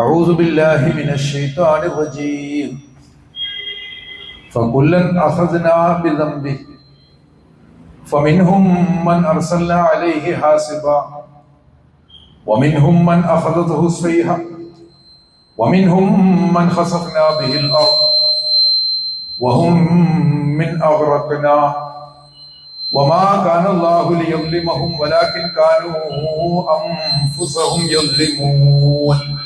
أعوذ بالله من الشيطان الرجيم فكلا أخذنا بذنبه فمنهم من أرسلنا عليه حاسبا ومنهم من أخذته الصيحة ومنهم من خسفنا به الأرض وهم من أغرقنا وما كان الله ليظلمهم ولكن كانوا أنفسهم يظلمون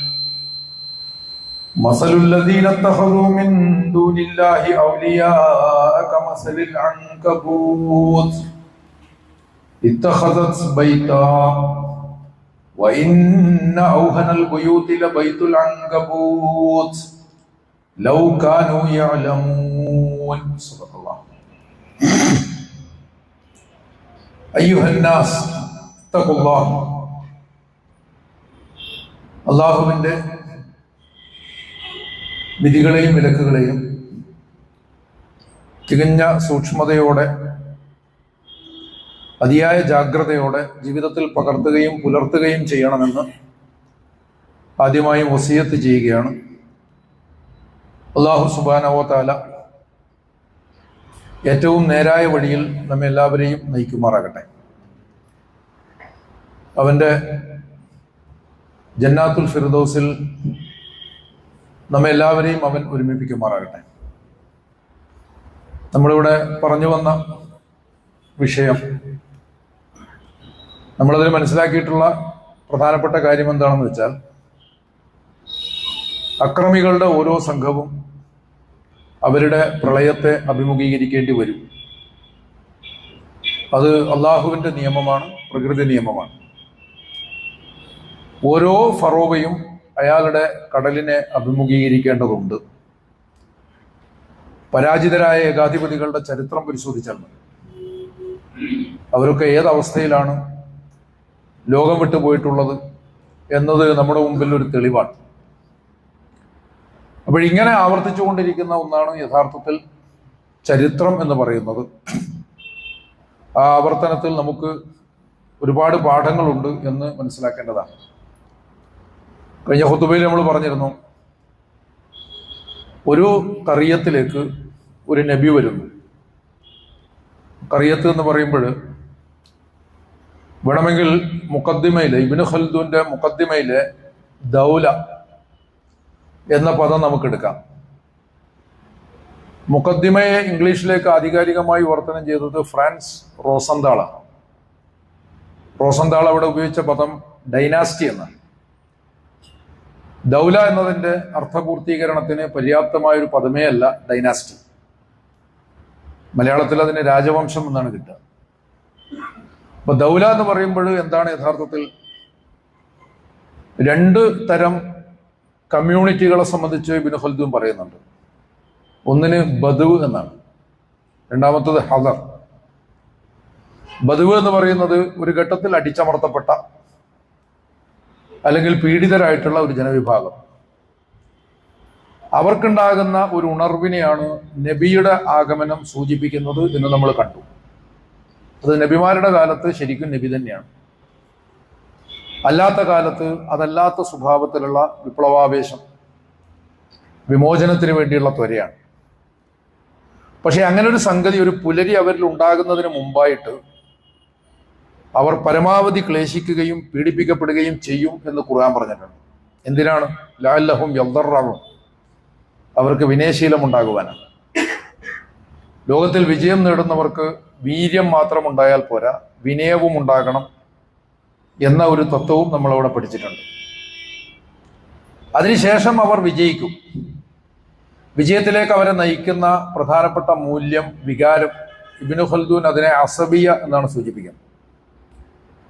مثل الذين اتخذوا من دون الله أولياء كمثل العنكبوت اتخذت بيتا وإن أوهن البيوت لبيت العنكبوت لو كانوا يعلمون صدق الله أيها الناس اتقوا الله അള്ളാഹുവിൻ്റെ വിധികളെയും വിലക്കുകളെയും തികഞ്ഞ സൂക്ഷ്മതയോടെ അതിയായ ജാഗ്രതയോടെ ജീവിതത്തിൽ പകർത്തുകയും പുലർത്തുകയും ചെയ്യണമെന്ന് ആദ്യമായും വസീയത്ത് ചെയ്യുകയാണ്. അള്ളാഹു സുബാനവോ താല ഏറ്റവും നേരായ വഴിയിൽ നമ്മെ എല്ലാവരെയും നയിക്കുമാറാകട്ടെ. അവന്റെ ജന്നാത്തുൽ ഫിർദൌസിൽ നമ്മെ എല്ലാവരെയും അവൻ ഒരുമിപ്പിക്കുമാറാകട്ടെ. നമ്മളിവിടെ പറഞ്ഞു വന്ന വിഷയം നമ്മളതിൽ മനസ്സിലാക്കിയിട്ടുള്ള പ്രധാനപ്പെട്ട കാര്യം എന്താണെന്ന് വെച്ചാൽ അക്രമികളുടെ ഓരോ സംഘവും അവരുടെ പ്രളയത്തെ അഭിമുഖീകരിക്കേണ്ടി വരും. അത് അള്ളാഹുവിന്റെ നിയമമാണ് പ്രകൃതി നിയമമാണ്. ഓരോ ഫറോവയും അയാളുടെ കടലിനെ അഭിമുഖീകരിക്കേണ്ടതുണ്ട്. പരാജിതരായ ഏകാധിപതികളുടെ ചരിത്രം പരിശോധിച്ചാൽ മതി. അവരൊക്കെ ഏതവസ്ഥയിലാണ് ലോകം വിട്ടുപോയിട്ടുള്ളത് എന്നത് നമ്മുടെ മുമ്പിൽ ഒരു തെളിവാണ്. അപ്പോൾ ഇങ്ങനെ ആവർത്തിച്ചുകൊണ്ടിരിക്കുന്ന ഒന്നാണ് യഥാർത്ഥത്തിൽ ചരിത്രം എന്ന് പറയുന്നത്. ആ ആവർത്തനത്തിൽ നമുക്ക് ഒരുപാട് പാഠങ്ങളുണ്ട് എന്ന് മനസ്സിലാക്കേണ്ടതാണ്. കഴിഞ്ഞ ഹുത്തുബയിൽ നമ്മൾ പറഞ്ഞിരുന്നു ഒരു കറിയത്തിലേക്ക് ഒരു നബി വരുന്നു. കറിയത്ത് എന്ന് പറയുമ്പോൾ വേണമെങ്കിൽ മുക്കദ്ദിമയിലെ ഇബിന് ഖൽദുവിന്റെ മുക്കദ്ദിമയിലെ ദൗല എന്ന പദം നമുക്കെടുക്കാം മുക്കദ്ദിമയെ ഇംഗ്ലീഷിലേക്ക് ആധികാരികമായി വിവർത്തനം ചെയ്തത് ഫ്രാൻസ് റോസന്താളാണ്. റോസന്താൾ അവിടെ ഉപയോഗിച്ച പദം ഡൈനാസ്റ്റി എന്നാണ്. ദൗല എന്നതിന്റെ അർത്ഥപൂർത്തീകരണത്തിന് പര്യാപ്തമായ ഒരു പദമേ അല്ല ഡൈനാസ്റ്റി. മലയാളത്തിൽ അതിന് രാജവംശം എന്നാണ് കിട്ടുക. അപ്പൊ ദൗല എന്ന് പറയുമ്പോൾ എന്താണ് യഥാർത്ഥത്തിൽ? രണ്ട് തരം കമ്മ്യൂണിറ്റികളെ സംബന്ധിച്ച് ഇബിന് ഖൽദൂൻ പറയുന്നുണ്ട്. ഒന്നിന് ബദുവ് എന്നാണ്. രണ്ടാമത്തത് ഹദർ. ബദുവ് എന്ന് പറയുന്നത് ഒരു ഘട്ടത്തിൽ അടിച്ചമർത്തപ്പെട്ട അല്ലെങ്കിൽ പീഡിതരായിട്ടുള്ള ഒരു ജനവിഭാഗം. അവർക്കുണ്ടാകുന്ന ഒരു ഉണർവിനെയാണ് നബിയുടെ ആഗമനം സൂചിപ്പിക്കുന്നത് എന്ന് നമ്മൾ കണ്ടു. അത് നബിമാരുടെ കാലത്ത് ശരിക്കും നബി തന്നെയാണ്. അല്ലാത്ത കാലത്ത് അതല്ലാത്ത സ്വഭാവത്തിലുള്ള വിപ്ലവാവേശം വിമോചനത്തിന് വേണ്ടിയുള്ള ത്വരയാണ്. പക്ഷെ അങ്ങനെ ഒരു സംഗതി ഒരു പുലരി അവരിൽ ഉണ്ടാകുന്നതിന് മുമ്പായിട്ട് അവർ പരമാവധി ക്ലേശിക്കുകയും പീഡിപ്പിക്കപ്പെടുകയും ചെയ്യും എന്ന് ഖുർആൻ പറഞ്ഞിട്ടുണ്ട്. എന്തിനാണ്? ലാല്ലഹും യൽദറാവും അവർക്ക് വിനയശീലം ഉണ്ടാകുവാനാണ് ലോകത്തിൽ വിജയം നേടുന്നവർക്ക് വീര്യം മാത്രം ഉണ്ടായാൽ പോരാ വിനയവും ഉണ്ടാകണം എന്ന ഒരു തത്വവും നമ്മൾ അവിടെ പഠിച്ചിട്ടുണ്ട്. അതിനുശേഷം അവർ വിജയിക്കും. വിജയത്തിലേക്ക് അവരെ നയിക്കുന്ന പ്രധാനപ്പെട്ട മൂല്യം വികാരം. ഇബിനു ഖൽദൂൻ അതിനെ അസബിയ എന്നാണ് സൂചിപ്പിക്കുന്നത്.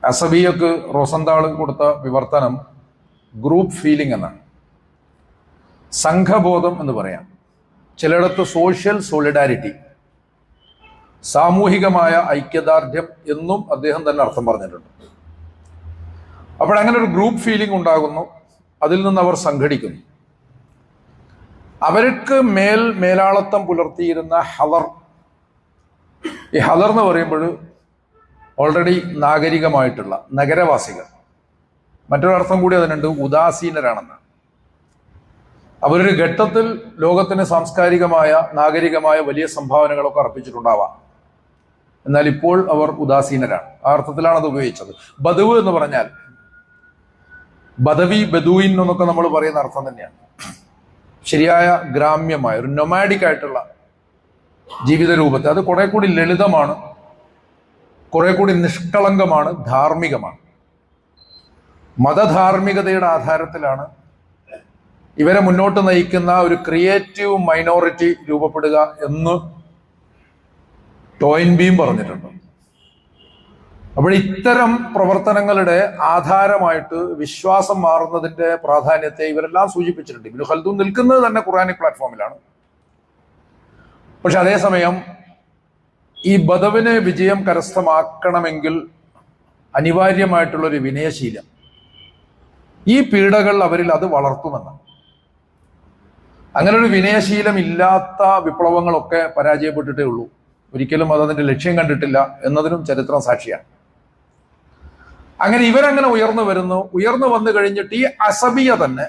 അസബിയക്ക് റോസന്താൾ കൊടുത്ത വിവർത്തനം ഗ്രൂപ്പ് ഫീലിംഗ് എന്നാണ്. സംഘബോധം എന്ന് പറയാം. ചിലയിടത്ത് സോഷ്യൽ സോളിഡാരിറ്റി സാമൂഹികമായ ഐക്യദാർഢ്യം എന്നും അദ്ദേഹം തന്നെ അർത്ഥം പറഞ്ഞിട്ടുണ്ട്. അപ്പോൾ അങ്ങനെ ഒരു ഗ്രൂപ്പ് ഫീലിംഗ് ഉണ്ടാകുന്നു. അതിൽ നിന്ന് അവർ സംഘടിക്കുന്നു. അവർക്ക് മേൽ മേലാളത്തം പുലർത്തിയിരുന്ന ഹലർ ഈ ഹലർ എന്ന് പറയുമ്പോൾ ഓൾറെഡി നാഗരികമായിട്ടുള്ള നഗരവാസികൾ. മറ്റൊരർത്ഥം കൂടി അതിനുണ്ട് ഉദാസീനരാണെന്ന് അവരൊരു ഘട്ടത്തിൽ ലോകത്തിന് സാംസ്കാരികമായ നാഗരികമായ വലിയ സംഭാവനകളൊക്കെ അർപ്പിച്ചിട്ടുണ്ടാവാം. എന്നാൽ ഇപ്പോൾ അവർ ഉദാസീനരാണ്. ആ അർത്ഥത്തിലാണ് അത് ഉപയോഗിച്ചത്. ബദവ് എന്ന് പറഞ്ഞാൽ ബദവി ബദൂയിൻ എന്നൊക്കെ നമ്മൾ പറയുന്ന അർത്ഥം തന്നെയാണ്. ശരിയായ ഗ്രാമ്യമായ ഒരു നൊമാഡിക് ആയിട്ടുള്ള ജീവിത രൂപത്തെ അത് കുറെ കൂടി ലളിതമാണ്. കുറെ കൂടി നിഷ്കളങ്കമാണ് ധാർമ്മികമാണ്. മതധാർമ്മികതയുടെ ആധാരത്തിലാണ് ഇവരെ മുന്നോട്ട് നയിക്കുന്ന ഒരു ക്രിയേറ്റീവ് മൈനോറിറ്റി രൂപപ്പെടുക എന്ന് ടോയിൻബിയും പറഞ്ഞിട്ടുണ്ട്. അപ്പോൾ ഇത്തരം പ്രവർത്തനങ്ങളുടെ ആധാരമായിട്ട് വിശ്വാസം മാറുന്നതിന്റെ പ്രാധാന്യത്തെ ഇവരെല്ലാം സൂചിപ്പിച്ചിട്ടുണ്ട്. ഇബിനു ഖൽദൂൻ നിൽക്കുന്നത് തന്നെ ഖുറാനിക് പ്ലാറ്റ്ഫോമിലാണ് പക്ഷെ അതേസമയം ഈ ബദവിന് വിജയം കരസ്ഥമാക്കണമെങ്കിൽ അനിവാര്യമായിട്ടുള്ളൊരു വിനയശീലം. ഈ പീഡകൾ അവരിൽ അത് വളർത്തുമെന്ന് അങ്ങനെ ഒരു വിനയശീലം ഇല്ലാത്ത വിപ്ലവങ്ങളൊക്കെ പരാജയപ്പെട്ടിട്ടേ ഉള്ളൂ. ഒരിക്കലും അത് അതിന്റെ ലക്ഷ്യം കണ്ടിട്ടില്ല എന്നതിനും ചരിത്രം സാക്ഷിയാണ്. അങ്ങനെ ഇവരങ്ങനെ ഉയർന്നു വരുന്നു. ഉയർന്നു വന്നു കഴിഞ്ഞിട്ട് ഈ അസബിയ തന്നെ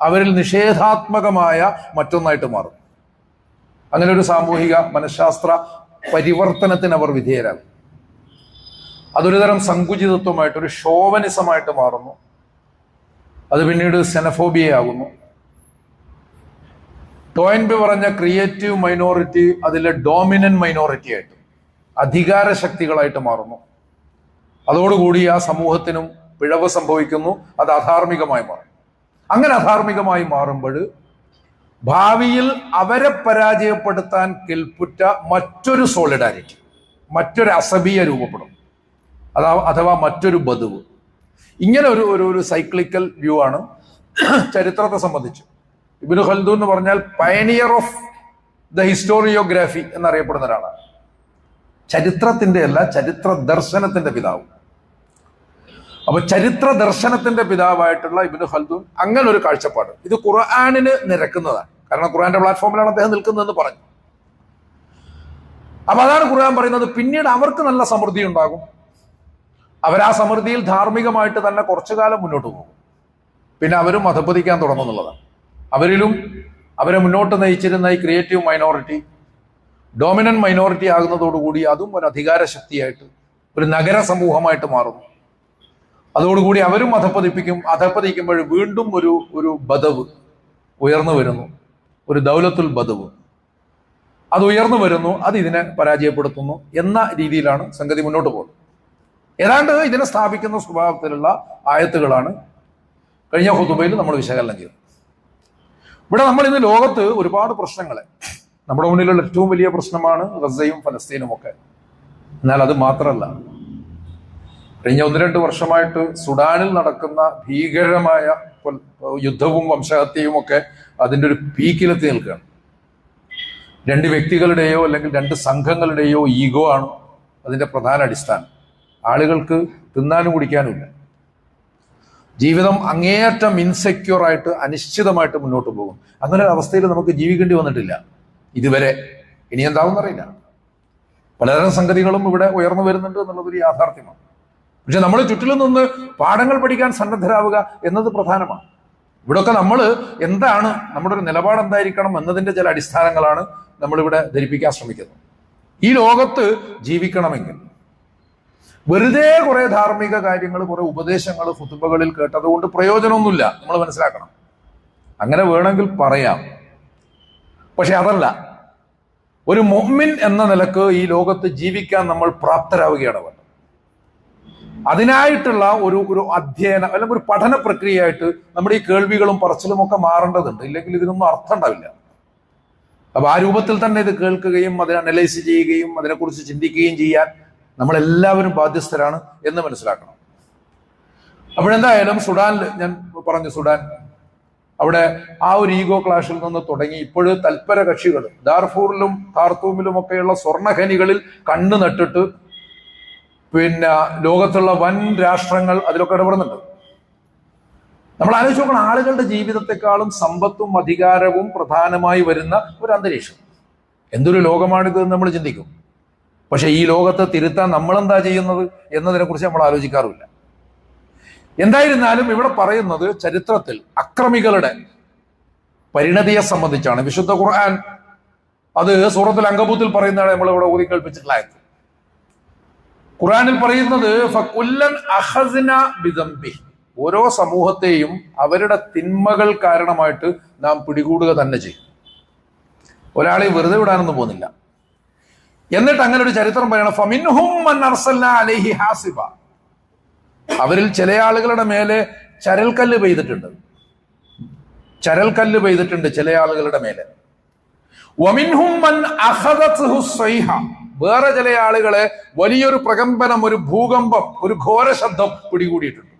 അവരിൽ നിഷേധാത്മകമായ മറ്റൊന്നായിട്ട് മാറും. അങ്ങനെ ഒരു സാമൂഹിക മനഃശാസ്ത്ര പരിവർത്തനത്തിന് അവർ വിധേയരാകും. അതൊരു തരം സങ്കുചിതത്വമായിട്ട് ഒരു ഷോവനിസമായിട്ട് മാറുന്നു. അത് പിന്നീട് സെനഫോബിയയാകുന്നു. ടോയൻബി പറഞ്ഞ ക്രിയേറ്റീവ് മൈനോറിറ്റി അതിലെ ഡോമിനൻ മൈനോറിറ്റി ആയിട്ട് അധികാര ശക്തികളായിട്ട് മാറുന്നു. അതോടുകൂടി ആ സമൂഹത്തിനും പിഴവ് സംഭവിക്കുന്നു അത് അധാർമികമായി മാറും അങ്ങനെ അധാർമികമായി മാറുമ്പോൾ ഭാവിയിൽ അവരെ പരാജയപ്പെടുത്താൻ കെൽപ്പുറ്റ മറ്റൊരു സോളിഡാരിറ്റി മറ്റൊരു അസബിയ രൂപപ്പെടും. അതാ അഥവാ മറ്റൊരു ബദുവ്. ഇങ്ങനെ ഒരു ഒരു ഒരു സൈക്ലിക്കൽ വ്യൂ ആണ് ചരിത്രത്തെ സംബന്ധിച്ച്. ഇബിനു ഖൽദു എന്ന് പറഞ്ഞാൽ പയനിയർ ഓഫ് ദ ഹിസ്റ്റോറിയോഗ്രാഫി എന്നറിയപ്പെടുന്ന ഒരാളാണ്. ചരിത്രത്തിന്റെ അല്ല ചരിത്ര ദർശനത്തിന്റെ പിതാവ്. അപ്പൊ ചരിത്ര ദർശനത്തിന്റെ പിതാവായിട്ടുള്ള ഇബിന് ഖൽദൂൻ അങ്ങനെ ഒരു കാഴ്ചപ്പാട്. ഇത് ഖുർആാനിന് നിരക്കുന്നതാണ്. കാരണം ഖുർആന്റെ പ്ലാറ്റ്ഫോമിലാണ് അദ്ദേഹം നിൽക്കുന്നതെന്ന് പറഞ്ഞു. അപ്പൊ അതാണ് ഖുർആൻ പറയുന്നത്. പിന്നീട് അവർക്ക് നല്ല സമൃദ്ധി ഉണ്ടാകും. അവർ ആ സമൃദ്ധിയിൽ ധാർമ്മികമായിട്ട് തന്നെ കുറച്ചു കാലം മുന്നോട്ട് പോകും. പിന്നെ അവരും മതപ്പതിക്കാൻ തുടങ്ങും എന്നുള്ളതാണ് അവരിലും അവരെ മുന്നോട്ട് നയിച്ചിരുന്ന ഈ ക്രിയേറ്റീവ് മൈനോറിറ്റി ഡോമിനന്റ് മൈനോറിറ്റി ആകുന്നതോടുകൂടി അതും ഒരു അധികാര ശക്തിയായിട്ട് ഒരു നഗര സമൂഹമായിട്ട് മാറുന്നു. അതോടുകൂടി അവരും അധപ്പതിപ്പിക്കും അധപ്പതിക്കുമ്പോൾ വീണ്ടും ഒരു ഒരു ബദവ് ഉയർന്നു വരുന്നു. ഒരു ദൗലത്തുൽ ബദവ്. അത് ഉയർന്നു വരുന്നു അത് ഇതിനെ പരാജയപ്പെടുത്തുന്നു എന്ന രീതിയിലാണ് സംഗതി മുന്നോട്ട് പോകുന്നത്. ഏതാണ്ട് ഇതിനെ സ്ഥാപിക്കുന്ന സ്വഭാവത്തിലുള്ള ആയത്തുകളാണ് കഴിഞ്ഞ ഹുതുബയിൽ നമ്മൾ വിശകലനം ചെയ്തത്. ഇവിടെ നമ്മൾ ഇന്ന് ലോകത്ത് ഒരുപാട് പ്രശ്നങ്ങളെ നമ്മുടെ മുന്നിലുള്ള ഏറ്റവും വലിയ പ്രശ്നമാണ് ഗസയും ഫലസ്തീനും ഒക്കെ എന്നാൽ അത് മാത്രമല്ല കഴിഞ്ഞ ഒന്ന് രണ്ട് വർഷമായിട്ട് സുഡാനിൽ നടക്കുന്ന ഭീകരമായ യുദ്ധവും വംശഹത്യയും ഒക്കെ അതിന്റെ ഒരു പീക്കിലെത്തി നിൽക്കുകയാണ്. രണ്ട് വ്യക്തികളുടെയോ അല്ലെങ്കിൽ രണ്ട് സംഘങ്ങളുടെയോ ഈഗോ ആണ് അതിന്റെ പ്രധാന അടിസ്ഥാനം. ആളുകൾക്ക് തിന്നാനും കുടിക്കാനുമില്ല ജീവിതം അങ്ങേയറ്റം ഇൻസെക്യൂർ ആയിട്ട് അനിശ്ചിതമായിട്ട് മുന്നോട്ട് പോകും. അങ്ങനെ ഒരു അവസ്ഥയിൽ നമുക്ക് ജീവിക്കേണ്ടി വന്നിട്ടില്ല. ഇതുവരെ. ഇനി എന്താവും അറിയില്ല പലതരം സംഗതികളും ഇവിടെ ഉയർന്നു വരുന്നുണ്ട് എന്നുള്ളതൊരു യാഥാർത്ഥ്യമാണ്. പക്ഷെ നമ്മൾ ചുറ്റിലും നിന്ന് പാഠങ്ങൾ പഠിക്കാൻ സന്നദ്ധരാവുക എന്നത് പ്രധാനമാണ്. ഇവിടെയൊക്കെ നമ്മൾ എന്താണ് നമ്മുടെ ഒരു നിലപാട് എന്തായിരിക്കണം എന്നതിന്റെ ചില അടിസ്ഥാനങ്ങളാണ് നമ്മളിവിടെ ധരിപ്പിക്കാൻ ശ്രമിക്കുന്നത്. ഈ ലോകത്ത് ജീവിക്കണമെങ്കിൽ വെറുതെ കുറെ ധാർമ്മിക കാര്യങ്ങൾ കുറെ ഉപദേശങ്ങൾ ഫുതുബകളിൽ കേട്ടതുകൊണ്ട് പ്രയോജനമൊന്നുമില്ല. നമ്മൾ മനസ്സിലാക്കണം. അങ്ങനെ വേണമെങ്കിൽ പറയാം. പക്ഷെ അതല്ല ഒരു മൊഹ്മിൻ എന്ന നിലയ്ക്ക് ഈ ലോകത്ത് ജീവിക്കാൻ നമ്മൾ പ്രാപ്തരാവുകയാണ് അതിനായിട്ടുള്ള ഒരു ഒരു അധ്യയനം അല്ലെങ്കിൽ ഒരു പഠന പ്രക്രിയയായിട്ട് നമ്മുടെ ഈ കേൾവികളും പറച്ചിലും ഒക്കെ മാറേണ്ടതുണ്ട്. ഇല്ലെങ്കിൽ ഇതിനൊന്നും അർത്ഥം ഉണ്ടാവില്ല. അപ്പൊ ആ രൂപത്തിൽ തന്നെ ഇത് കേൾക്കുകയും അതിനെ അനലൈസ് ചെയ്യുകയും അതിനെക്കുറിച്ച് ചിന്തിക്കുകയും ചെയ്യാൻ നമ്മളെല്ലാവരും ബാധ്യസ്ഥരാണ് എന്ന് മനസ്സിലാക്കണം. അപ്പോഴെന്തായാലും സുഡാനിൽ ഞാൻ പറഞ്ഞു സുഡാൻ അവിടെ ആ ഒരു ഈഗോ ക്ലാഷിൽ നിന്ന് തുടങ്ങി. ഇപ്പോഴും തൽപര കക്ഷികൾ ദാർഫൂറിലും ഖാർത്തൂമിലും ഒക്കെയുള്ള സ്വർണഖനികളിൽ കണ്ണു നട്ടിട്ട് പിന്നെ ലോകത്തുള്ള വൻ രാഷ്ട്രങ്ങൾ അതിലൊക്കെ ഇടപെടുന്നുണ്ട്. നമ്മൾ ആലോചിച്ച് നോക്കണം ആളുകളുടെ ജീവിതത്തെക്കാളും സമ്പത്തും അധികാരവും പ്രധാനമായി വരുന്ന ഒരു അന്തരീക്ഷം. എന്തൊരു ലോകമാണിത് നമ്മൾ ചിന്തിക്കും. പക്ഷെ ഈ ലോകത്തെ തിരുത്താൻ നമ്മൾ എന്താ ചെയ്യുന്നത് എന്നതിനെ കുറിച്ച് നമ്മൾ ആലോചിക്കാറില്ല എന്തായിരുന്നാലും ഇവിടെ പറയുന്നത് ചരിത്രത്തിൽ അക്രമികളുടെ പരിണതിയെ സംബന്ധിച്ചാണ്. വിശുദ്ധ ഖുർആൻ അത് സൂറത്തിൽ അങ്കബൂത്തിൽ പറയുന്നതാണ് നമ്മൾ ഇവിടെ ഊതി കേൾപ്പിച്ചിട്ടുള്ളത് ഖുറാനിൽ പറയുന്നത് ഓരോ സമൂഹത്തെയും അവരുടെ തിന്മകൾ കാരണമായിട്ട് നാം പിടികൂടുക തന്നെ ചെയ്യും. ഒരാളെ വെറുതെ വിടാനൊന്നും പോകുന്നില്ല. എന്നിട്ട് അങ്ങനെ ഒരു ചരിത്രം പറയണം അലൈഹി ഹാസിബ. അവരിൽ ചില ആളുകളുടെ മേലെ ചരൽക്കല്ല് പെയ്തിട്ടുണ്ട്. ചരൽക്കല്ല് പെയ്തിട്ടുണ്ട് ചില ആളുകളുടെ മേലെ. സ്വൈഹ. വേറെ ചില ആളുകളെ വലിയൊരു പ്രകമ്പനം ഒരു ഭൂകമ്പം ഒരു ഘോര ശബ്ദം പിടികൂടിയിട്ടുണ്ട്.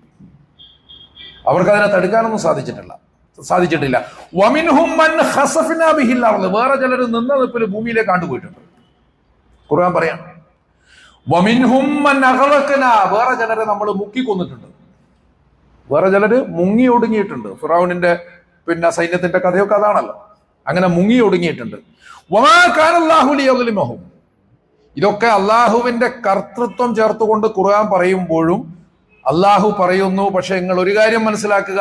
അവർക്ക് അതിനെ തടുക്കാനൊന്നും സാധിച്ചിട്ടില്ല. സാധിച്ചിട്ടില്ല. വേറെ ചിലർ നിന്ന നിപ്പിൽ ഭൂമിയിലേക്ക് കണ്ടുപോയിട്ടുണ്ട് ഖുർആൻ പറയാം. വേറെ ചിലരെ നമ്മൾ മുക്കി കൊന്നിട്ടുണ്ട് വേറെ ചിലര് മുങ്ങി ഒടുങ്ങിയിട്ടുണ്ട്. ഫിറൌനിന്റെ പിന്നെ സൈന്യത്തിന്റെ കഥയൊക്കെ അതാണല്ലോ. അങ്ങനെ മുങ്ങി ഒടുങ്ങിയിട്ടുണ്ട്. വമാ കാനല്ലാഹു ലിയദ്ലിമഹും. ഇതൊക്കെ അള്ളാഹുവിന്റെ കർത്തൃത്വം ചേർത്തുകൊണ്ട് ഖുർആൻ പറയുമ്പോഴും അള്ളാഹു പറയുന്നു പക്ഷെ നിങ്ങൾ ഒരു കാര്യം മനസ്സിലാക്കുക.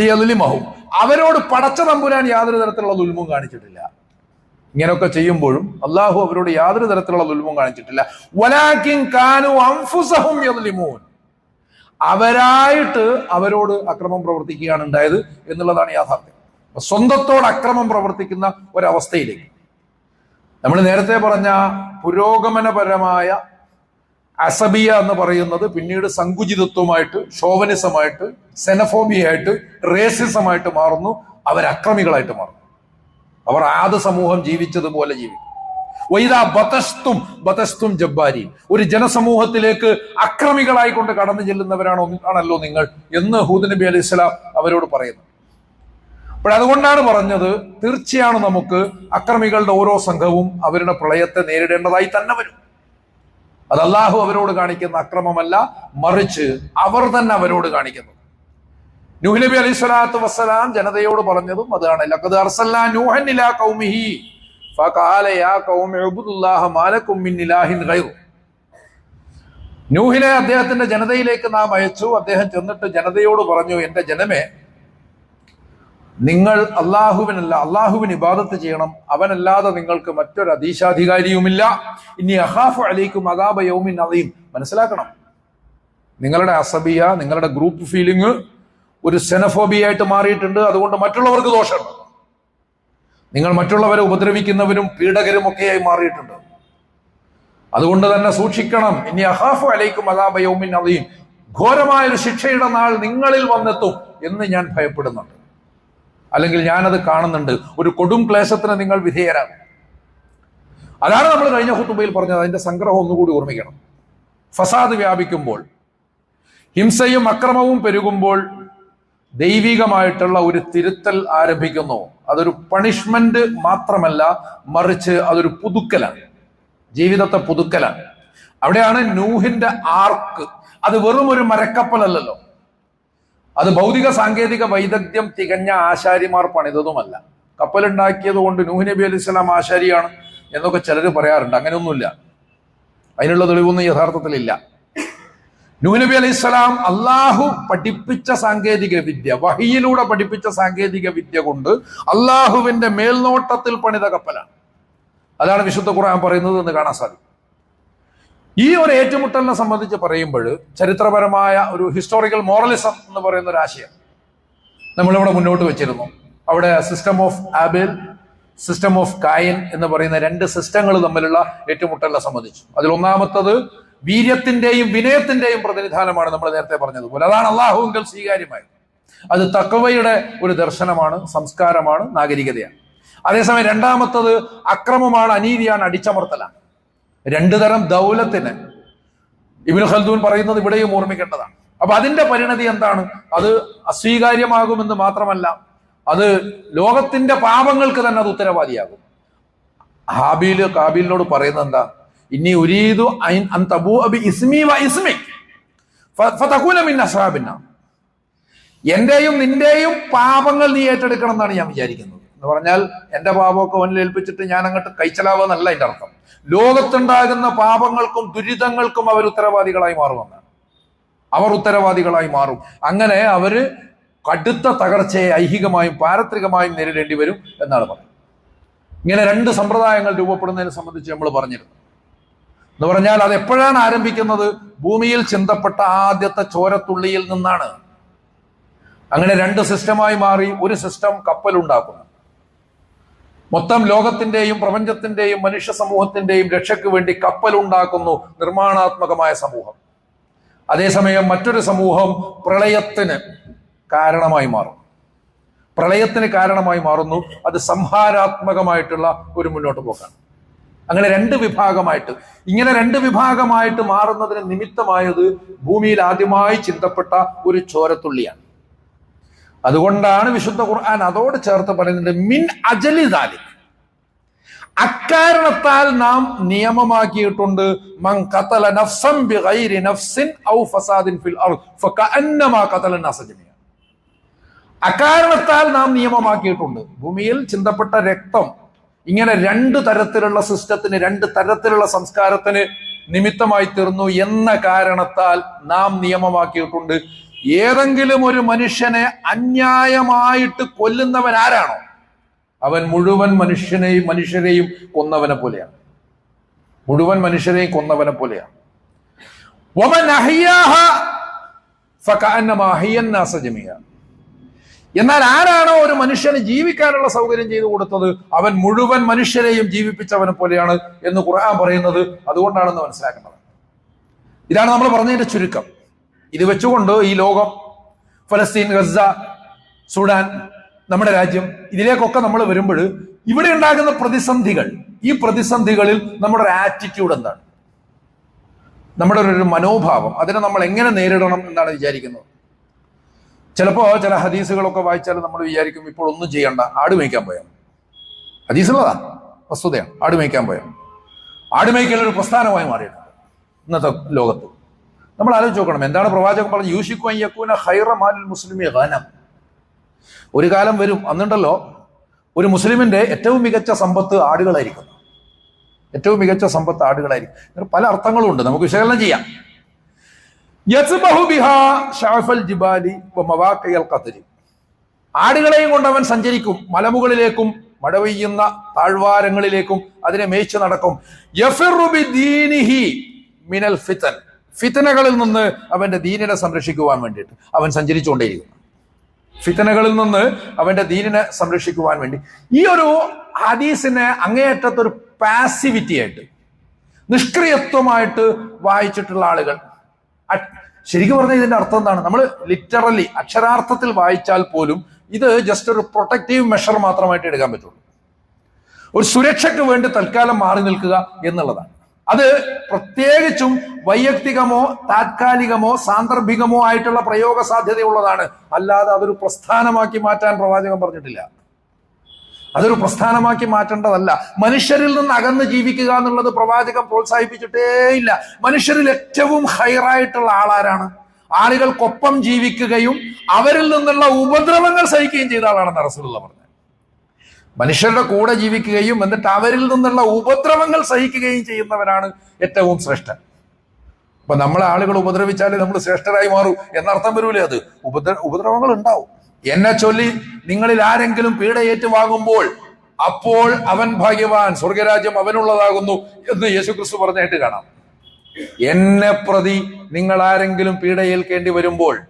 ലിയദ്ലിമഹും അവരോട് പടച്ച തമ്പുരാൻ യാതൊരു തരത്തിലുള്ള ദുൽമും കാണിച്ചിട്ടില്ല. ഇങ്ങനെയൊക്കെ ചെയ്യുമ്പോഴും അള്ളാഹു അവരോട് യാതൊരു തരത്തിലുള്ള ദുൽമും കാണിച്ചിട്ടില്ല. വലാക്കിൻ കാനു അംഫുസഹും യദ്ലിമൂൻ അവരായിട്ട് അവരോട് അക്രമം പ്രവർത്തിക്കുകയാണ് ഉണ്ടായത് എന്നുള്ളതാണ് യാഥാർത്ഥ്യം. സ്വന്തത്തോട് അക്രമം പ്രവർത്തിക്കുന്ന ഒരവസ്ഥയിലേക്ക്. നമ്മൾ നേരത്തെ പറഞ്ഞ പുരോഗമനപരമായ അസബിയ എന്ന് പറയുന്നത് പിന്നീട് സങ്കുചിതത്വമായിട്ട് ഷോവനിസമായിട്ട് സെനഫോബിയായിട്ട് റേസിസമായിട്ട് മാറുന്നു. അവർ അക്രമികളായിട്ട് മാറുന്നു. അവർ ആദ സമൂഹം ജീവിച്ചതുപോലെ ജീവിക്കും. വൈദാ ബതസ്തും ബതസ്തും ജബ്ബാരി ഒരു ജനസമൂഹത്തിലേക്ക് അക്രമികളായിക്കൊണ്ട് കടന്നു ചെല്ലുന്നവരാണോ ആണല്ലോ നിങ്ങൾ എന്ന് ഹൂദ് നബി അലൈഹി സ്വലാം അവരോട് പറയുന്നു. അപ്പോൾ അതുകൊണ്ടാണ് പറഞ്ഞത് തീർച്ചയാണ് നമുക്ക് അക്രമികളുടെ ഓരോ സംഘവും അവരുടെ പ്രളയത്തെ നേരിടേണ്ടതായി തന്നെ വരും. അത് അല്ലാഹു അവരോട് കാണിക്കുന്ന അക്രമമല്ല മറിച്ച് അവർ തന്നെ അവരോട് കാണിക്കുന്നു നൂഹ് നബി അലൈഹി സ്വലാത്തു വസ്സലാം ജനതയോട് പറഞ്ഞതും അതാണ്. നൂഹിനെ അദ്ദേഹത്തിന്റെ ജനതയിലേക്ക് നാം അയച്ചു. അദ്ദേഹം ചെന്നിട്ട് ജനതയോട് പറഞ്ഞു എന്റെ ജനമേ നിങ്ങൾ അള്ളാഹുവിനല്ല അള്ളാഹുവിന് ഇബാദത്ത് ചെയ്യണം. അവനല്ലാതെ നിങ്ങൾക്ക് മറ്റൊരു അതീശാധികാരിയുമില്ല. ഇനി അഹാഫ് അലൈക്കും അതാബ യൗമിൻ അലീം മനസ്സിലാക്കണം. നിങ്ങളുടെ അസബിയ നിങ്ങളുടെ ഗ്രൂപ്പ് ഫീലിംഗ് ഒരു സെനഫോബിയ ആയിട്ട് മാറിയിട്ടുണ്ട്. അതുകൊണ്ട് മറ്റുള്ളവർക്ക് ദോഷമുണ്ട് നിങ്ങൾ മറ്റുള്ളവരെ ഉപദ്രവിക്കുന്നവരും പീഡകരും ഒക്കെയായി മാറിയിട്ടുണ്ട്. അതുകൊണ്ട് തന്നെ സൂക്ഷിക്കണം. ഇനി അഹാഫ് അലൈക്കും അതാബ യൗമിൻ അലീം ഘോരമായ ഒരു ശിക്ഷയുടെ നാൾ നിങ്ങളിൽ വന്നെത്തും എന്ന് ഞാൻ ഭയപ്പെടുന്നുണ്ട്. അല്ലെങ്കിൽ ഞാനത് കാണുന്നുണ്ട്. ഒരു കൊടും ക്ലേശത്തിന് നിങ്ങൾ വിധേയരാകും അതാണ് നമ്മൾ കഴിഞ്ഞ ഹുത്തുബയിൽ പറഞ്ഞത്. അതിന്റെ സംഗ്രഹം ഒന്നുകൂടി ഓർമ്മിക്കണം. ഫസാദ് വ്യാപിക്കുമ്പോൾ ഹിംസയും അക്രമവും പെരുകുമ്പോൾ ദൈവികമായിട്ടുള്ള ഒരു തിരുത്തൽ ആരംഭിക്കുന്നു. അതൊരു പണിഷ്മെന്റ് മാത്രമല്ല മറിച്ച് അതൊരു പുതുക്കലാണ്. ജീവിതത്തെ പുതുക്കലാണ്. അവിടെയാണ് നൂഹിന്റെ ആർക്ക് അത് വെറും ഒരു മരക്കപ്പലല്ലല്ലോ. അത് ഭൗതിക സാങ്കേതിക വൈദഗ്ധ്യം തികഞ്ഞ ആശാരിമാർ പണിതതുമല്ല. കപ്പലുണ്ടാക്കിയത് കൊണ്ട് നൂഹ് നബി അലൈഹി സ്വലാം ആശാരിയാണ് എന്നൊക്കെ ചിലർ പറയാറുണ്ട്. അങ്ങനെയൊന്നുമില്ല. അതിനുള്ള തെളിവൊന്നും യഥാർത്ഥത്തിലില്ല നൂഹ് നബി അലൈഹി സ്വലാം അള്ളാഹു പഠിപ്പിച്ച സാങ്കേതിക വിദ്യ വഹിയിലൂടെ പഠിപ്പിച്ച സാങ്കേതിക വിദ്യ കൊണ്ട് അള്ളാഹുവിന്റെ മേൽനോട്ടത്തിൽ പണിത കപ്പലാണ്. അതാണ് വിശുദ്ധ ഖുർആൻ പറയുന്നത് എന്ന് കാണാൻ സാധിക്കും. ഈ ഒരു ഏറ്റുമുട്ടലിനെ സംബന്ധിച്ച് പറയുമ്പോൾ ചരിത്രപരമായ ഒരു ഹിസ്റ്റോറിക്കൽ മോറലിസം എന്ന് പറയുന്ന ഒരു ആശയം നമ്മളിവിടെ മുന്നോട്ട് വെച്ചിരുന്നു. അവിടെ സിസ്റ്റം ഓഫ് ആബിൽ സിസ്റ്റം ഓഫ് കായൻ എന്ന് പറയുന്ന രണ്ട് സിസ്റ്റങ്ങൾ തമ്മിലുള്ള ഏറ്റുമുട്ടലിനെ സംബന്ധിച്ചു. അതിൽ ഒന്നാമത്തത് വീര്യത്തിന്റെയും വിനയത്തിന്റെയും പ്രതിനിധാനമാണ് നമ്മൾ നേരത്തെ പറഞ്ഞതുപോലെ. അതാണ് അള്ളാഹുങ്കൽ സ്വീകാര്യമായത്. അത് തക്കവയുടെ ഒരു ദർശനമാണ് സംസ്കാരമാണ് നാഗരികതയാണ്. അതേസമയം രണ്ടാമത്തത് അക്രമമാണ് അനീതിയാണ് അടിച്ചമർത്തലാണ്. രണ്ടു തരം ദൗലത്തിന് ഇബിൻ ഖൽദൂൻ പറയുന്നത് ഇവിടെയും ഓർമ്മിക്കേണ്ടതാണ്. അപ്പൊ അതിന്റെ പരിണതി എന്താണ്? അത് അസ്വീകാര്യമാകുമെന്ന് മാത്രമല്ല അത് ലോകത്തിന്റെ പാപങ്ങൾക്ക് തന്നെ അത് ഉത്തരവാദിയാകും. ഹാബീൽ കാബീലിനോട് പറയുന്നത് എന്താ? ഇനി ഐൻ അൻ അബി ഇസ്മി വ എന്റെയും നിന്റെയും പാപങ്ങൾ നീ ഏറ്റെടുക്കണം എന്നാണ് ഞാൻ വിചാരിക്കുന്നത്. എന്ന് പറഞ്ഞാൽ എന്റെ പാപമൊക്കെ അവനിൽ ഏൽപ്പിച്ചിട്ട് ഞാൻ അങ്ങോട്ട് കൈച്ചലാവെന്നല്ല അതിന്റെ അർത്ഥം. ലോകത്തുണ്ടാകുന്ന പാപങ്ങൾക്കും ദുരിതങ്ങൾക്കും അവർ ഉത്തരവാദികളായി മാറുമെന്നാണ്. അവർ ഉത്തരവാദികളായി മാറും. അങ്ങനെ അവർ കടുത്ത തകർച്ചയെ ഐഹികമായും പാരത്രികമായും നേരിടേണ്ടി വരും എന്നാണ് പറയുന്നത്. ഇങ്ങനെ രണ്ട് സമ്പ്രദായങ്ങൾ രൂപപ്പെടുന്നതിനെ സംബന്ധിച്ച് നമ്മൾ പറഞ്ഞിരുന്നു. എന്ന് പറഞ്ഞാൽ അത് എപ്പോഴാണ് ആരംഭിക്കുന്നത്? ഭൂമിയിൽ ചിന്തപ്പെട്ട ആദ്യത്തെ ചോരത്തുള്ളിയിൽ നിന്നാണ്. അങ്ങനെ രണ്ട് സിസ്റ്റമായി മാറി ഒരു സിസ്റ്റം കപ്പലുണ്ടാക്കുന്നു. മൊത്തം ലോകത്തിന്റെയും പ്രപഞ്ചത്തിന്റെയും മനുഷ്യ സമൂഹത്തിന്റെയും രക്ഷയ്ക്ക് വേണ്ടി കപ്പലുണ്ടാക്കുന്നു നിർമ്മാണാത്മകമായ സമൂഹം. അതേസമയം മറ്റൊരു സമൂഹം പ്രളയത്തിന് കാരണമായി മാറും. പ്രളയത്തിന് കാരണമായി മാറുന്നു. അത് സംഹാരാത്മകമായിട്ടുള്ള ഒരു മുന്നോട്ട് പോക്കാണ്. അങ്ങനെ രണ്ട് വിഭാഗമായിട്ട്. ഇങ്ങനെ രണ്ട് വിഭാഗമായിട്ട് മാറുന്നതിന് നിമിത്തമായത് ഭൂമിയിൽ ആദ്യമായി ചിന്തപ്പെട്ട ഒരു ചോരത്തുള്ളിയാണ്. അതുകൊണ്ടാണ് വിശുദ്ധ ഖുർആൻ അതോട് ചേർത്ത് പറയുന്നത് മിൻ അജലി ദാലിക്. അക്കാരണത്താൽ നാം നിയമമാക്കിയിട്ടുണ്ട് മൻ ബിഗൈരി നഫ്സിൻ ഔ ഫസാദിൻ ഫിൽ അർദ് ഖതല നാസ അക്കാരണത്താൽ നാം നിയമമാക്കിയിട്ടുണ്ട് ഭൂമിയിൽ ചിന്തപ്പെട്ട രക്തം ഇങ്ങനെ രണ്ട് തരത്തിലുള്ള സിസ്റ്റത്തിന് രണ്ട് തരത്തിലുള്ള സംസ്കാരത്തിന് നിമിത്തമായി തീർന്നു എന്ന കാരണത്താൽ നാം നിയമമാക്കിയിട്ടുണ്ട് ഏതെങ്കിലും ഒരു മനുഷ്യനെ അന്യായമായിട്ട് കൊല്ലുന്നവൻ ആരാണോ? അവൻ മുഴുവൻ മനുഷ്യനെയും മനുഷ്യരെയും കൊന്നവനെ പോലെയാണ്. മുഴുവൻ മനുഷ്യരെയും കൊന്നവനെ പോലെയാണ്. എന്നാൽ ആരാണോ ഒരു മനുഷ്യന് ജീവിക്കാനുള്ള സൗകര്യം ചെയ്തു കൊടുത്തത്? അവൻ മുഴുവൻ മനുഷ്യരെയും ജീവിപ്പിച്ചവനെ പോലെയാണ് എന്ന് ഖുർആൻ പറയുന്നത്. അതുകൊണ്ടാണെന്ന് മനസ്സിലാക്കേണ്ടത്. ഇതാണ് നമ്മൾ പറഞ്ഞതിന്റെ ചുരുക്കം. ഇത് വെച്ചുകൊണ്ട് ഈ ലോകം ഫലസ്തീൻ ഗസ സുഡാൻ നമ്മുടെ രാജ്യം ഇതിലേക്കൊക്കെ നമ്മൾ വരുമ്പോൾ ഇവിടെ ഉണ്ടാകുന്ന പ്രതിസന്ധികൾ ഈ പ്രതിസന്ധികളിൽ നമ്മുടെ ഒരു ആറ്റിറ്റ്യൂഡ് എന്താണ്? നമ്മുടെ ഒരു മനോഭാവം അതിനെ നമ്മൾ എങ്ങനെ നേരിടണം എന്നാണ് വിചാരിക്കുന്നത്. ചിലപ്പോ ചില ഹദീസുകളൊക്കെ വായിച്ചാൽ നമ്മൾ വിചാരിക്കും ഇപ്പോൾ ഒന്നും ചെയ്യണ്ട ആട് മേയ്ക്കാൻ പോയാൽ ഹദീസുള്ളതാ വസ്തുതയാണ് ആട് മേയ്ക്കാൻ പോയാൽ ആട് മേയ്ക്കൽ ഒരു പ്രസ്ഥാനമായി മാറിയിട്ടുണ്ട് ഇന്നത്തെ ലോകത്ത്. നമ്മൾ ആലോചിച്ച് നോക്കണം. എന്താണ് പ്രവാചകൻ പറഞ്ഞത്? യൂഷിക്കു അയ്യക്കൂന ഹൈറ മാലിൽ മുസ്ലിമി ഗാനം. ഒരു കാലം വരും അന്നുണ്ടല്ലോ ഒരു മുസ്ലിമിന്റെ ഏറ്റവും മികച്ച സമ്പത്ത് ആടുകളായിരിക്കും. ഏറ്റവും മികച്ച സമ്പത്ത് ആടുകളായിരിക്കും. പല അർത്ഥങ്ങളും ഉണ്ട് നമുക്ക് വിശകലനം ചെയ്യാം. ആടുകളെയും കൊണ്ട് അവൻ സഞ്ചരിക്കും. മലമുകളിലേക്കും മഴ പെയ്യുന്ന താഴ്വാരങ്ങളിലേക്കും അതിനെ മേയിച്ചു നടക്കും. മിനൽ ഫിത്തനകളിൽ നിന്ന് അവന്റെ ദീനിനെ സംരക്ഷിക്കുവാൻ വേണ്ടിയിട്ട്. അവൻ സഞ്ചരിച്ചുകൊണ്ടേയിരിക്കുന്നു. ഫിത്തനകളിൽ നിന്ന് അവന്റെ ദീനിനെ സംരക്ഷിക്കുവാൻ വേണ്ടി. ഈ ഒരു ഹദീസിനെ അങ്ങേയറ്റത്തൊരു പാസിവിറ്റി ആയിട്ട് നിഷ്ക്രിയത്വമായിട്ട് വായിച്ചിട്ടുള്ള ആളുകൾ ശരിക്കും പറഞ്ഞാൽ ഇതിന്റെ അർത്ഥം എന്താണ്? നമ്മൾ ലിറ്ററലി അക്ഷരാർത്ഥത്തിൽ വായിച്ചാൽ പോലും ഇത് ജസ്റ്റ് ഒരു പ്രൊട്ടക്റ്റീവ് മെഷർ മാത്രമായിട്ട് എടുക്കാൻ പറ്റുള്ളൂ. ഒരു സുരക്ഷയ്ക്ക് വേണ്ടി തൽക്കാലം മാറി നിൽക്കുക എന്നുള്ളതാണ്. അത് പ്രത്യേകിച്ചും വൈയക്തികമോ താത്കാലികമോ സാന്ദർഭികമോ ആയിട്ടുള്ള പ്രയോഗ സാധ്യതയുള്ളതാണ് അല്ലാതെ അതൊരു പ്രസ്ഥാനമാക്കി മാറ്റാൻ പ്രവാചകൻ പറഞ്ഞിട്ടില്ല. അതൊരു പ്രസ്ഥാനമാക്കി മാറ്റേണ്ടതല്ല. മനുഷ്യരിൽ നിന്ന് അകന്ന് ജീവിക്കുക എന്നുള്ളത് പ്രവാചകൻ പ്രോത്സാഹിപ്പിച്ചിട്ടേയില്ല മനുഷ്യരിൽ ഏറ്റവും ഹൈറായിട്ടുള്ള ആളാരാണ്? ആളുകൾക്കൊപ്പം ജീവിക്കുകയും അവരിൽ നിന്നുള്ള ഉപദ്രവങ്ങൾ സഹിക്കുകയും ചെയ്ത ആളാണെന്ന് റസൂലുള്ള പറഞ്ഞത്. മനുഷ്യരുടെ കൂടെ ജീവിക്കുകയും എന്നിട്ട് അവരിൽ നിന്നുള്ള ഉപദ്രവങ്ങൾ സഹിക്കുകയും ചെയ്യുന്നവരാണ് ഏറ്റവും ശ്രേഷ്ഠൻ. അപ്പൊ നമ്മളെ ആളുകൾ ഉപദ്രവിച്ചാലേ നമ്മൾ ശ്രേഷ്ഠരായി മാറൂ എന്നർത്ഥം വരൂലേ അത്. ഉപദ്ര ഉപദ്രവങ്ങൾ ഉണ്ടാവും. എന്നെ ചൊല്ലി നിങ്ങളിൽ ആരെങ്കിലും പീഡ ഏറ്റുവാങ്ങുമ്പോൾ അപ്പോൾ അവൻ ഭാഗ്യവാൻ സ്വർഗരാജ്യം അവനുള്ളതാകുന്നു എന്ന് യേശുക്രിസ്തു പറഞ്ഞായിട്ട് കാണാം. എന്നെ പ്രതി നിങ്ങൾ ആരെങ്കിലും പീഡയേൽക്കേണ്ടി വരുമ്പോൾ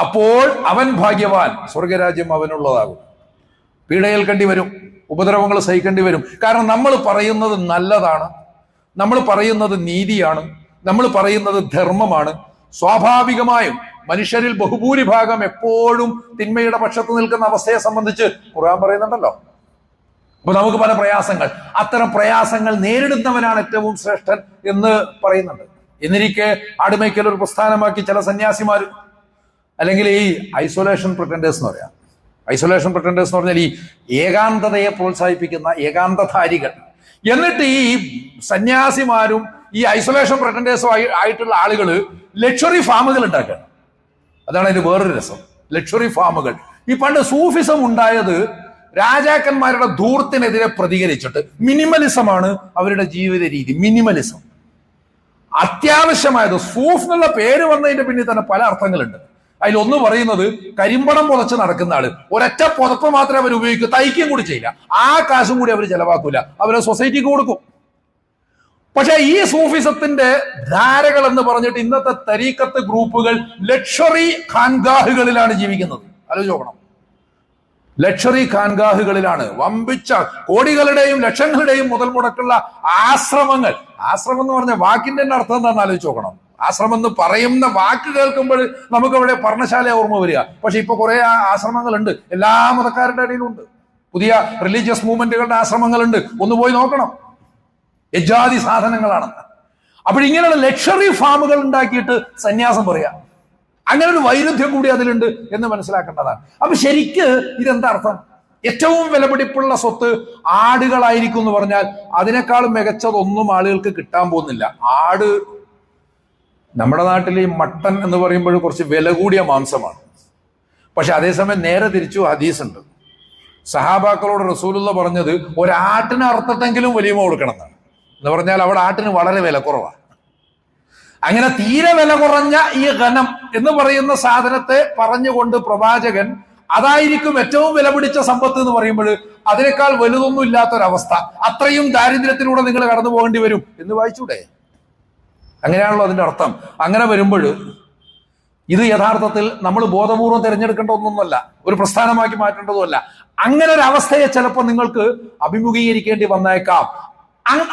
അപ്പോൾ അവൻ ഭാഗ്യവാൻ സ്വർഗരാജ്യം അവനുള്ളതാകും പീഡയേൽക്കേണ്ടി വരും ഉപദ്രവങ്ങൾ സഹിക്കേണ്ടി വരും. കാരണം നമ്മൾ പറയുന്നത് നല്ലതാണ് നമ്മൾ പറയുന്നത് നീതിയാണ് നമ്മൾ പറയുന്നത് ധർമ്മമാണ്. സ്വാഭാവികമായും മനുഷ്യരിൽ ബഹുഭൂരിഭാഗം എപ്പോഴും തിന്മയുടെ പക്ഷത്ത് നിൽക്കുന്ന അവസ്ഥയെ സംബന്ധിച്ച് ഖുർആൻ പറയുന്നുണ്ടല്ലോ. അപ്പൊ നമുക്ക് പല പ്രയാസങ്ങൾ. അത്തരം പ്രയാസങ്ങൾ നേരിടുന്നവനാണ് ഏറ്റവും ശ്രേഷ്ഠൻ എന്ന് പറയുന്നുണ്ട്. എന്നിരിക്കെ ആടുമേക്കൽ ഒരു പ്രസ്ഥാനമാക്കി ചില സന്യാസിമാർ അല്ലെങ്കിൽ ഈ ഐസൊലേഷൻ പ്രിറ്റൻഡേഴ്സ് എന്ന് പറയാം. ഐസൊലേഷൻ പ്രറ്റൻഡേഴ്സ് എന്ന് പറഞ്ഞാൽ ഈ ഏകാന്തതയെ പ്രോത്സാഹിപ്പിക്കുന്ന ഏകാന്തധാരികൾ. എന്നിട്ട് ഈ സന്യാസിമാരും ഈ ഐസൊലേഷൻ പ്രിറ്റൻഡേഴ്സും ആയിട്ടുള്ള ആളുകൾ ലക്ഷറി ഫാമുകൾ ഉണ്ടാക്കുകയാണ്. അതാണ് അതിന്റെ വേറൊരു രസം. ലക്ഷറി ഫാമുകൾ ഈ പണ്ട് സൂഫിസം ഉണ്ടായത് രാജാക്കന്മാരുടെ ധൂർത്തിനെതിരെ പ്രതികരിച്ചിട്ട് മിനിമലിസമാണ് അവരുടെ ജീവിത രീതി മിനിമലിസം അത്യാവശ്യമായത് സൂഫ് എന്നുള്ള പേര് വന്നതിന്റെ പിന്നിൽ തന്നെ പല അർത്ഥങ്ങളുണ്ട്. അതിൽ ഒന്ന് പറയുന്നത് കരിമ്പണം പുതച്ച് നടക്കുന്ന ആൾ. ഒരൊറ്റ പുതപ്പ് മാത്രമേ അവർ ഉപയോഗിക്കൂ. തൈക്കും കൂടി ചെയ്യില്ല. ആ കാശും കൂടി അവർ ചെലവാക്കൂല. അവരെ സൊസൈറ്റിക്ക് കൊടുക്കും. പക്ഷെ ഈ സൂഫിസത്തിന്റെ ധാരകൾ എന്ന് പറഞ്ഞിട്ട് ഇന്നത്തെ തരീക്കത്ത് ഗ്രൂപ്പുകൾ ലക്ഷറി ഖാൻഗാഹുകളിലാണ് ജീവിക്കുന്നത്. ആലോചിച്ചോക്കണം ലക്ഷറി ഖാൻഗാഹുകളിലാണ്. വമ്പിച്ച കോടികളുടെയും ലക്ഷങ്ങളുടെയും മുതൽ മുടക്കുള്ള ആശ്രമങ്ങൾ. ആശ്രമം എന്ന് പറഞ്ഞ വാക്കിന്റെ അർത്ഥം എന്താണെന്ന് ആലോചിച്ച് നോക്കണം. ആശ്രമം എന്ന് പറയുന്ന വാക്ക് കേൾക്കുമ്പോൾ നമുക്ക് അവിടെ പർണശാല ഓർമ്മ വരിക. പക്ഷെ ഇപ്പൊ കുറെ ആശ്രമങ്ങളുണ്ട്. എല്ലാ മതക്കാരുടെ ഇടയിലുണ്ട് പുതിയ റിലീജിയസ് മൂവ്മെന്റുകളുടെ ആശ്രമങ്ങളുണ്ട്. ഒന്ന് പോയി നോക്കണം. യജാതി സാധനങ്ങളാണ്. അപ്പോൾ ഇങ്ങനെയുള്ള ലക്ഷറി ഫാമുകൾ ഉണ്ടാക്കിയിട്ട് സന്യാസം പറയാം. അങ്ങനെ ഒരു വൈരുദ്ധ്യം കൂടി അതിലുണ്ട് എന്ന് മനസ്സിലാക്കേണ്ടതാണ്. അപ്പൊ ശരിക്ക് ഇതെന്താ അർത്ഥം? ഏറ്റവും വിലപിടിപ്പുള്ള സ്വത്ത് ആടുകളായിരിക്കും എന്ന് പറഞ്ഞാൽ അതിനേക്കാളും മികച്ചതൊന്നും ആളുകൾക്ക് കിട്ടാൻ പോകുന്നില്ല. ആട് നമ്മുടെ നാട്ടിൽ ഈ മട്ടൻ എന്ന് പറയുമ്പോൾ കുറച്ച് വില കൂടിയ മാംസമാണ്. പക്ഷെ അതേസമയം നേരെ തിരിച്ചു ഹദീസ് ഉണ്ട്. സഹാബാക്കളോട് റസൂലുള്ള പറഞ്ഞത് ഒരാട്ടിന് അർത്ഥത്തെങ്കിലും വലിയമ കൊടുക്കണം എന്നാണ് എന്ന് പറഞ്ഞാൽ അവിടെ ആട്ടിന് വളരെ വില കുറവാണ് അങ്ങനെ തീരെ വില കുറഞ്ഞ ഈ ഘനം എന്ന് പറയുന്ന സാധനത്തെ പറഞ്ഞുകൊണ്ട് പ്രവാചകൻ അതായിരിക്കും ഏറ്റവും വില പിടിച്ച സമ്പത്ത് എന്ന് പറയുമ്പോൾ അതിനേക്കാൾ വലുതൊന്നും ഇല്ലാത്തൊരവസ്ഥ. അത്രയും ദാരിദ്ര്യത്തിലൂടെ നിങ്ങൾ കടന്നു പോകേണ്ടി വരും എന്ന് വായിച്ചൂടെ? അങ്ങനെയാണല്ലോ അതിന്റെ അർത്ഥം. അങ്ങനെ വരുമ്പോൾ ഇത് യഥാർത്ഥത്തിൽ നമ്മൾ ബോധപൂർവം തിരഞ്ഞെടുക്കേണ്ട ഒന്നൊന്നുമല്ല. ഒരു പ്രസ്ഥാനമാക്കി മാറ്റേണ്ടതുമല്ല. അങ്ങനെ ഒരു അവസ്ഥയെ ചിലപ്പോൾ നിങ്ങൾക്ക് അഭിമുഖീകരിക്കേണ്ടി വന്നേക്കാം.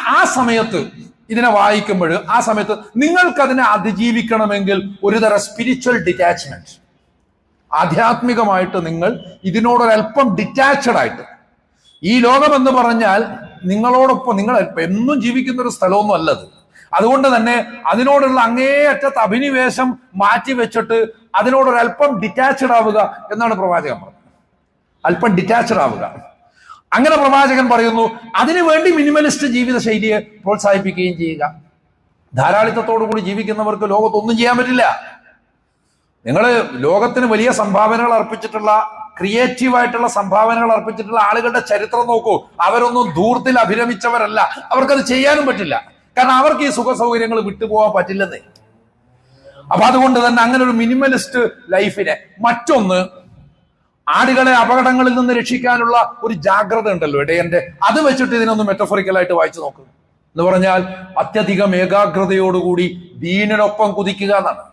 ആ സമയത്ത് ഇതിനെ വായിക്കുമ്പോൾ ആ സമയത്ത് നിങ്ങൾക്കതിനെ അതിജീവിക്കണമെങ്കിൽ ഒരുതരം സ്പിരിച്വൽ ഡിറ്റാച്ച്മെന്റ് ആധ്യാത്മികമായിട്ട് നിങ്ങൾ ഇതിനോടൊരല്പം ഡിറ്റാച്ചഡ് ആയിട്ട്. ഈ ലോകം എന്ന് പറഞ്ഞാൽ നിങ്ങളോടൊപ്പം നിങ്ങൾ എന്നും ജീവിക്കുന്ന ഒരു സ്ഥലമൊന്നും അല്ലത്. അതുകൊണ്ട് തന്നെ അതിനോടുള്ള അങ്ങേയറ്റത്തെ അഭിനിവേശം മാറ്റിവെച്ചിട്ട് അതിനോടൊരല്പം ഡിറ്റാച്ചഡ് ആവുക എന്നാണ് പ്രവാചകൻ പറഞ്ഞത്. അല്പം ഡിറ്റാച്ച്ഡ് ആവുക. അങ്ങനെ പ്രവാചകൻ പറയുന്നു അതിനുവേണ്ടി മിനിമലിസ്റ്റ് ജീവിത ശൈലിയെ പ്രോത്സാഹിപ്പിക്കുകയും ചെയ്യുക. ധാരാളിത്തത്തോടു കൂടി ജീവിക്കുന്നവർക്ക് ലോകത്തൊന്നും ചെയ്യാൻ പറ്റില്ല. നിങ്ങൾ ലോകത്തിന് വലിയ സംഭാവനകൾ അർപ്പിച്ചിട്ടുള്ള ക്രിയേറ്റീവായിട്ടുള്ള സംഭാവനകൾ അർപ്പിച്ചിട്ടുള്ള ആളുകളുടെ ചരിത്രം നോക്കൂ. അവരൊന്നും ധൂർത്തിൽ അഭിരമിച്ചവരല്ല. അവർക്കത് ചെയ്യാനും പറ്റില്ല. കാരണം അവർക്ക് ഈ സുഖ സൗകര്യങ്ങൾ വിട്ടുപോകാൻ പറ്റില്ലെന്നേ. അപ്പൊ അതുകൊണ്ട് തന്നെ അങ്ങനെ ഒരു മിനിമലിസ്റ്റ് ലൈഫിനെ മറ്റൊന്ന് ആടുകളെ അപകടങ്ങളിൽ നിന്ന് രക്ഷിക്കാനുള്ള ഒരു ജാഗ്രത ഉണ്ടല്ലോ ഇടയന്റെ. അത് വെച്ചിട്ട് ഇതിനൊന്ന് മെറ്റഫറിക്കലായിട്ട് വായിച്ചു നോക്കുക എന്ന് പറഞ്ഞാൽ അത്യധികം ഏകാഗ്രതയോടുകൂടി ദീനിനൊപ്പം കുതിക്കുക എന്നാണ്.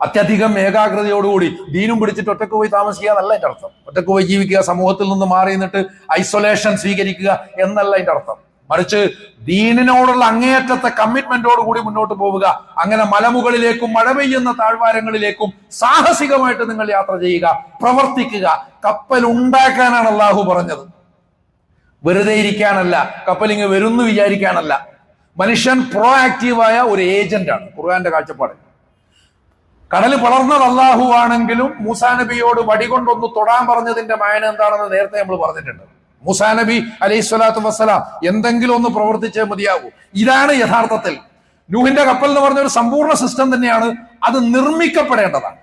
അത്യധികം ഏകാഗ്രതയോടുകൂടി ദീനും പിടിച്ചിട്ട് ഒറ്റയ്ക്ക് പോയി താമസിക്കുക എന്നല്ല അതിന്റെ അർത്ഥം. ഒറ്റയ്ക്ക് പോയി ജീവിക്കുക സമൂഹത്തിൽ നിന്ന് മാറി നിന്നിട്ട് ഐസൊലേഷൻ സ്വീകരിക്കുക എന്നല്ല അതിന്റെ അർത്ഥം. മറിച്ച് ദീനിനോടുള്ള അങ്ങേയറ്റത്തെ കമ്മിറ്റ്മെന്റോട് കൂടി മുന്നോട്ട് പോവുക. അങ്ങനെ മലമുകളിലേക്കും മഴ പെയ്യുന്ന താഴ്വാരങ്ങളിലേക്കും സാഹസികമായിട്ട് നിങ്ങൾ യാത്ര ചെയ്യുക പ്രവർത്തിക്കുക. കപ്പൽ ഉണ്ടാക്കാനാണ് അള്ളാഹു പറഞ്ഞത്. വെറുതെ ഇരിക്കാനല്ല കപ്പൽ ഇങ്ങ് വരുന്നു വിചാരിക്കാനല്ല. മനുഷ്യൻ പ്രോ ആക്റ്റീവായ ഒരു ഏജന്റാണ് ഖുർആന്റെ കാഴ്ചപ്പാട്. കടൽ വളർന്നത് അള്ളാഹു ആണെങ്കിലും മൂസാ നബിയോട് വടികൊണ്ടൊന്ന് തൊടാൻ പറഞ്ഞതിന്റെ മായന എന്താണെന്ന് നേരത്തെ നമ്മൾ പറഞ്ഞിട്ടുണ്ട്. മൂസാ നബി അലൈഹി സ്വലാത്തു വസ്സലാം എന്തെങ്കിലും ഒന്ന് പ്രവർത്തിച്ചേ മതിയാകൂ ഇതാണ് യഥാർത്ഥത്തിൽ. നൂഹിന്റെ കപ്പൽ എന്ന് പറഞ്ഞ ഒരു സമ്പൂർണ സിസ്റ്റം തന്നെയാണ് അത് നിർമ്മിക്കപ്പെടേണ്ടതാണ്.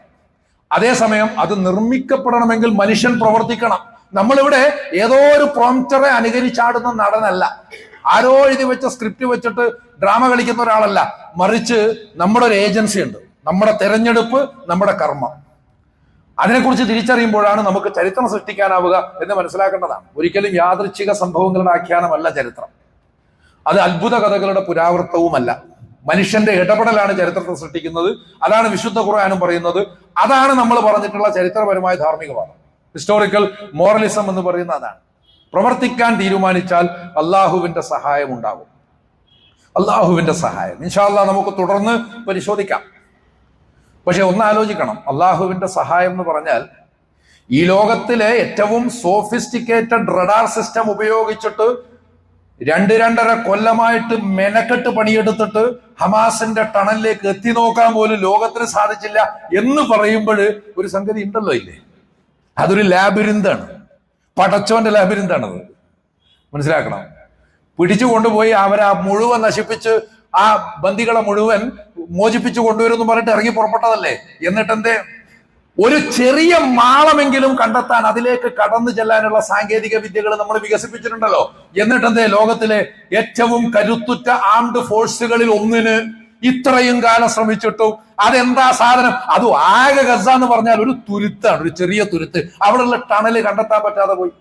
അതേസമയം അത് നിർമ്മിക്കപ്പെടണമെങ്കിൽ മനുഷ്യൻ പ്രവർത്തിക്കണം. നമ്മളിവിടെ ഏതോ ഒരു പ്രോംറ്ററെ അനുകരിച്ചാടുന്ന നടനല്ല. ആരോ എഴുതി വെച്ച സ്ക്രിപ്റ്റ് വെച്ചിട്ട് ഡ്രാമ കളിക്കുന്ന ഒരാളല്ല. മറിച്ച് നമ്മുടെ ഒരു ഏജൻസി ഉണ്ട്. നമ്മുടെ തെരഞ്ഞെടുപ്പ് നമ്മുടെ കർമ്മം. അതിനെക്കുറിച്ച് തിരിച്ചറിയുമ്പോഴാണ് നമുക്ക് ചരിത്രം സൃഷ്ടിക്കാനാവുക എന്ന് മനസ്സിലാക്കേണ്ടതാണ്. ഒരിക്കലും യാദൃച്ഛിക സംഭവങ്ങളുടെ ആഖ്യാനമല്ല ചരിത്രം. അത് അത്ഭുത കഥകളുടെ പുരാവൃത്തവുമല്ല. മനുഷ്യന്റെ ഇടപെടലാണ് ചരിത്രത്തെ സൃഷ്ടിക്കുന്നത്. അതാണ് വിശുദ്ധ ഖുർആാനും പറയുന്നത്. അതാണ് നമ്മൾ പറഞ്ഞിട്ടുള്ള ചരിത്രപരമായ ധാർമ്മികവാദം. ഹിസ്റ്റോറിക്കൽ മോറലിസം എന്ന് പറയുന്ന അതാണ്. പ്രവർത്തിക്കാൻ തീരുമാനിച്ചാൽ അള്ളാഹുവിന്റെ സഹായം ഉണ്ടാകും. അള്ളാഹുവിന്റെ സഹായം. ഇൻഷാല്ല നമുക്ക് തുടർന്ന് പരിശോധിക്കാം. പക്ഷെ ഒന്ന് ആലോചിക്കണം. അള്ളാഹുവിന്റെ സഹായം എന്ന് പറഞ്ഞാൽ ഈ ലോകത്തിലെ ഏറ്റവും സോഫിസ്റ്റിക്കേറ്റഡ് റഡാർ സിസ്റ്റം ഉപയോഗിച്ചിട്ട് രണ്ട് രണ്ടര കൊല്ലമായിട്ട് മെനക്കെട്ട് പണിയെടുത്തിട്ട് ഹമാസിന്റെ ടണലിലേക്ക് എത്തി നോക്കാൻ പോലും ലോകത്തിന് സാധിച്ചില്ല എന്ന് പറയുമ്പോൾ ഒരു സംഗതി ഉണ്ടല്ലോ ഇല്ലേ? അതൊരു ലാബിരിന്താണ്. പടച്ചോന്റെ ലാബിരിന്താണത്. മനസ്സിലാക്കണം? പിടിച്ചു കൊണ്ടുപോയി അവരെ മുഴുവൻ നശിപ്പിച്ച് ആ ബന്ദികളെ മുഴുവൻ മോചിപ്പിച്ചു കൊണ്ടുവരുമെന്ന് പറഞ്ഞിട്ട് ഇറങ്ങി പുറപ്പെട്ടതല്ലേ? എന്നിട്ട് എന്തേ ഒരു ചെറിയ മാളമെങ്കിലും കണ്ടെത്താൻ അതിലേക്ക് കടന്നു ചെല്ലാനുള്ള സാങ്കേതിക വിദ്യകൾ നമ്മൾ വികസിപ്പിച്ചിട്ടുണ്ടല്ലോ. എന്നിട്ട് എന്തേ ലോകത്തിലെ ഏറ്റവും കരുത്തുറ്റ ആംഡ് ഫോഴ്സുകളിൽ ഒന്നിന് ഇത്രയും കാലം ശ്രമിച്ചിട്ടും അതെന്താ സാധനം? അത് ആകെ ഗസ എന്ന് പറഞ്ഞാൽ ഒരു തുരുത്താണ് ഒരു ചെറിയ തുരുത്ത്. അവിടെയുള്ള ടണൽ കണ്ടെത്താൻ പറ്റാതെ പോയി.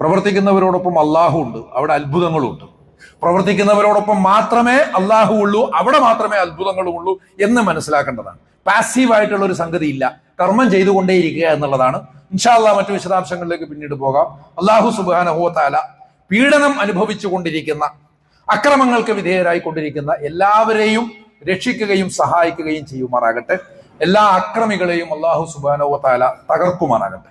പ്രവർത്തിക്കുന്നവരോടൊപ്പം അള്ളാഹു ഉണ്ട് അവിടെ അത്ഭുതങ്ങളും ഉണ്ട്. പ്രവർത്തിക്കുന്നവരോടൊപ്പം മാത്രമേ അള്ളാഹു ഉള്ളൂ അവിടെ മാത്രമേ അത്ഭുതങ്ങളും ഉള്ളൂ എന്ന് മനസ്സിലാക്കേണ്ടതാണ്. പാസീവ് ആയിട്ടുള്ള ഒരു സംഗതി ഇല്ല കർമ്മം ചെയ്തുകൊണ്ടേയിരിക്കുക എന്നുള്ളതാണ്. ഇൻഷാല്ല മറ്റു വിശദാംശങ്ങളിലേക്ക് പിന്നീട് പോകാം. അള്ളാഹു സുബാനഹുവത്താല പീഡനം അനുഭവിച്ചു കൊണ്ടിരിക്കുന്ന അക്രമങ്ങൾക്ക് വിധേയരായി കൊണ്ടിരിക്കുന്ന എല്ലാവരെയും രക്ഷിക്കുകയും സഹായിക്കുകയും ചെയ്യുമാറാകട്ടെ. എല്ലാ അക്രമികളെയും അള്ളാഹു സുബാനഹുവത്താല തകർക്കുമാറാകട്ടെ.